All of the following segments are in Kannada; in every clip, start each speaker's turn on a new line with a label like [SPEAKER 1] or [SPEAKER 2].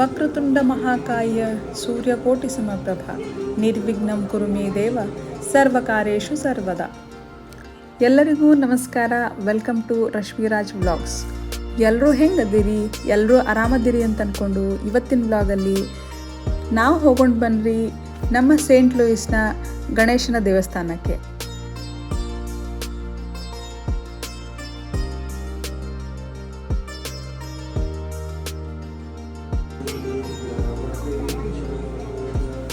[SPEAKER 1] ವಕ್ರತುಂಡ ಮಹಾಕಾಯ ಸೂರ್ಯಕೋಟಿ ಸಮಪ್ರಭ. ನಿರ್ವಿಘ್ನಂ ಕುರು ಮೇ ದೇವ ಸರ್ವಕಾರ್ಯು ಸರ್ವದ. ಎಲ್ಲರಿಗೂ ನಮಸ್ಕಾರ, ವೆಲ್ಕಮ್ ಟು ರಶ್ಮಿರಾಜ್ ವ್ಲಾಗ್ಸ್. ಎಲ್ಲರೂ ಹೆಂಗದಿರಿ ಎಲ್ಲರೂ ಆರಾಮದಿರಿ ಅಂತ ಅಂದ್ಕೊಂಡು ಇವತ್ತಿನ ವ್ಲಾಗಲ್ಲಿ ನಾವು ಹೋಗೊಂಡು ಬನ್ನಿರಿ ನಮ್ಮ ಸೇಂಟ್ ಲೂಯಿಸ್ನ ಗಣೇಶನ ದೇವಸ್ಥಾನಕ್ಕೆ.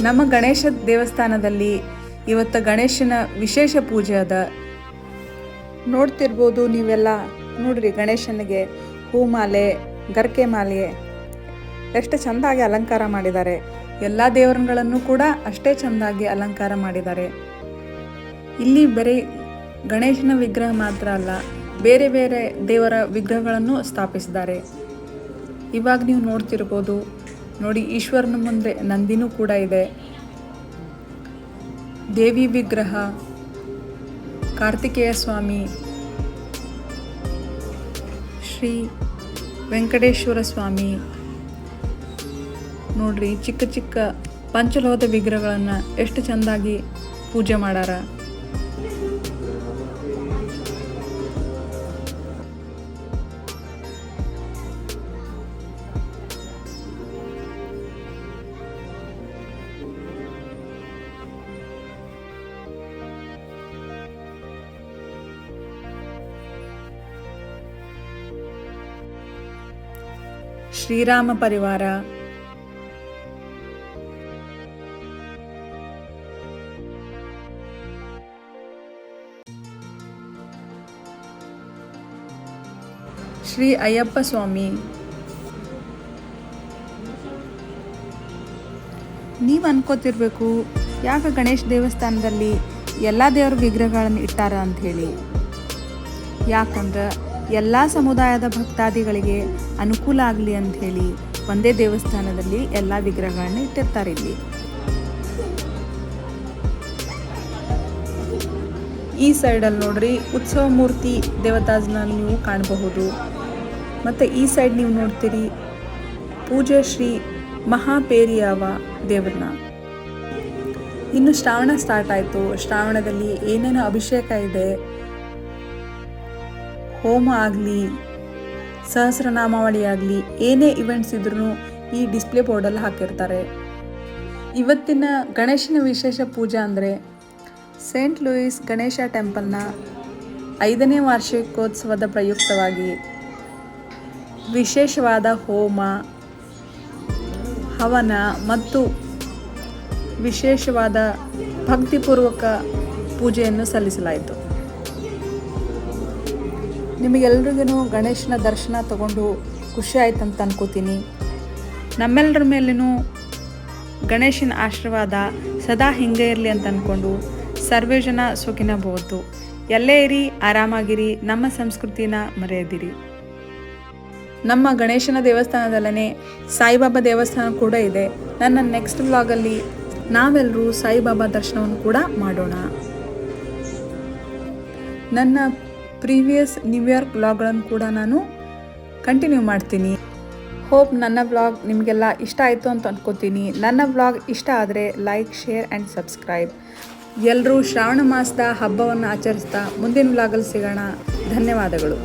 [SPEAKER 1] ನಮ್ಮ ಗಣೇಶ ದೇವಸ್ಥಾನದಲ್ಲಿ ಇವತ್ತು ಗಣೇಶನ ವಿಶೇಷ ಪೂಜೆ ಅದ. ನೋಡ್ತಿರ್ಬೋದು ನೀವೆಲ್ಲ. ನೋಡ್ರಿ ಗಣೇಶನಿಗೆ ಹೂಮಾಲೆ, ಗರ್ಕೆ ಮಾಲೆ. ಎಷ್ಟು ಚೆಂದಾಗಿ ಅಲಂಕಾರ ಮಾಡಿದ್ದಾರೆ. ಎಲ್ಲ ದೇವರುಗಳನ್ನು ಕೂಡ ಅಷ್ಟೇ ಚೆಂದಾಗಿ ಅಲಂಕಾರ ಮಾಡಿದ್ದಾರೆ. ಇಲ್ಲಿ ಬರೀ ಗಣೇಶನ ವಿಗ್ರಹ ಮಾತ್ರ ಅಲ್ಲ, ಬೇರೆ ಬೇರೆ ದೇವರ ವಿಗ್ರಹಗಳನ್ನು ಸ್ಥಾಪಿಸಿದ್ದಾರೆ. ಇವಾಗ ನೀವು ನೋಡ್ತಿರ್ಬೋದು ನೋಡಿ, ಈಶ್ವರನ ಮುಂದೆ ನಂದಿನೂ ಕೂಡ ಇದೆ. ದೇವಿ ವಿಗ್ರಹ, ಕಾರ್ತಿಕೇಯ ಸ್ವಾಮಿ, ಶ್ರೀ ವೆಂಕಟೇಶ್ವರ ಸ್ವಾಮಿ. ನೋಡ್ರಿ, ಚಿಕ್ಕ ಚಿಕ್ಕ ಪಂಚಲೋಹದ ವಿಗ್ರಹಗಳನ್ನು ಎಷ್ಟು ಚೆಂದಾಗಿ ಪೂಜೆ ಮಾಡಾರ. ಶ್ರೀರಾಮ ಪರಿವಾರ. ಶ್ರೀ ಅಯ್ಯಪ್ಪ ಸ್ವಾಮಿ. ನೀವು ಅನ್ಕೋತಿರ್ಬೇಕು, ಯಾಕೆ ಗಣೇಶ ದೇವಸ್ಥಾನದಲ್ಲಿ ಎಲ್ಲ ದೇವರ ವಿಗ್ರಹಗಳನ್ನು ಇಟ್ಟಾರ ಅಂತ ಹೇಳಿ. ಯಾಕಂದ್ರೆ ಎಲ್ಲ ಸಮುದಾಯದ ಭಕ್ತಾದಿಗಳಿಗೆ ಅನುಕೂಲ ಆಗಲಿ ಅಂತ ಹೇಳಿ ಒಂದೇ ದೇವಸ್ಥಾನದಲ್ಲಿ ಎಲ್ಲ ವಿಗ್ರಹಗಳನ್ನ ಇಟ್ಟಿರ್ತಾರೆ ಇಲ್ಲಿ. ಈ ಸೈಡಲ್ಲಿ ನೋಡ್ರಿ ಉತ್ಸವ ಮೂರ್ತಿ ದೇವತಾಜ್ನಲ್ಲಿ ನೀವು ಕಾಣಬಹುದು. ಮತ್ತು ಈ ಸೈಡ್ ನೀವು ನೋಡ್ತೀರಿ ಪೂಜೆ ಶ್ರೀ ಮಹಾಪೇರಿಯಾವ ದೇವ್ರನ್ನ. ಇನ್ನು ಶ್ರಾವಣ ಸ್ಟಾರ್ಟ್ ಆಯಿತು. ಶ್ರಾವಣದಲ್ಲಿ ಏನೇನು ಅಭಿಷೇಕ ಇದೆ? ಹೋಮ ಆಗಲಿ, ಸಹಸ್ರನಾಮಾವಳಿ ಆಗಲಿ, ಏನೇ ಇವೆಂಟ್ಸ್ ಇದ್ರೂ ಈ ಡಿಸ್ಪ್ಲೇ ಬೋರ್ಡಲ್ಲಿ ಹಾಕಿರ್ತಾರೆ. ಇವತ್ತಿನ ಗಣೇಶನ ವಿಶೇಷ ಪೂಜಾ ಅಂದರೆ ಸೇಂಟ್ ಲೂಯಿಸ್ ಗಣೇಶ ಟೆಂಪಲ್ನ ಐದನೇ ವಾರ್ಷಿಕೋತ್ಸವದ ಪ್ರಯುಕ್ತವಾಗಿ ವಿಶೇಷವಾದ ಹೋಮ, ಹವನ ಮತ್ತು ವಿಶೇಷವಾದ ಭಕ್ತಿಪೂರ್ವಕ ಪೂಜೆಯನ್ನು ಸಲ್ಲಿಸಲಾಯಿತು. ನಿಮಗೆಲ್ರಿಗೂ ಗಣೇಶನ ದರ್ಶನ ತಗೊಂಡು ಖುಷಿ ಆಯ್ತು ಅಂತ ಅನ್ಕೋತೀನಿ. ನಮ್ಮೆಲ್ಲರ ಮೇಲೂ ಗಣೇಶನ ಆಶೀರ್ವಾದ ಸದಾ ಹಿಂಗೆ ಇರಲಿ ಅಂತ ಅಂದ್ಕೊಂಡು ಸರ್ವೇ ಜನ ಸುಖಿನ ಬಹುದು. ಎಲ್ಲೇ ಇರಿ, ಆರಾಮಾಗಿರಿ, ನಮ್ಮ ಸಂಸ್ಕೃತಿನ ಮರೆಯದಿರಿ. ನಮ್ಮ ಗಣೇಶನ ದೇವಸ್ಥಾನದಲ್ಲೇ ಸಾಯಿಬಾಬಾ ದೇವಸ್ಥಾನ ಕೂಡ ಇದೆ. ನನ್ನ ನೆಕ್ಸ್ಟ್ ವ್ಲಾಗಲ್ಲಿ ನಾವೆಲ್ಲರೂ ಸಾಯಿಬಾಬಾ ದರ್ಶನವನ್ನು ಕೂಡ ಮಾಡೋಣ. ನನ್ನ ಪ್ರೀವಿಯಸ್ ನ್ಯೂ ಇಯರ್ ವ್ಲಾಗ್ಗಳನ್ನು ಕೂಡ ನಾನು ಕಂಟಿನ್ಯೂ ಮಾಡ್ತೀನಿ. ಹೋಪ್ ನನ್ನ ವ್ಲಾಗ್ ನಿಮಗೆಲ್ಲ ಇಷ್ಟ ಆಯಿತು ಅಂತ ಅಂದ್ಕೋತೀನಿ ನನ್ನ ವ್ಲಾಗ್ ಇಷ್ಟ ಆದರೆ ಲೈಕ್, ಶೇರ್ ಆ್ಯಂಡ್ ಸಬ್ಸ್ಕ್ರೈಬ್. ಎಲ್ಲರೂ ಶ್ರಾವಣ ಮಾಸದ ಹಬ್ಬವನ್ನು ಆಚರಿಸ್ತಾ ಮುಂದಿನ ವ್ಲಾಗಲ್ಲಿ ಸಿಗೋಣ. ಧನ್ಯವಾದಗಳು.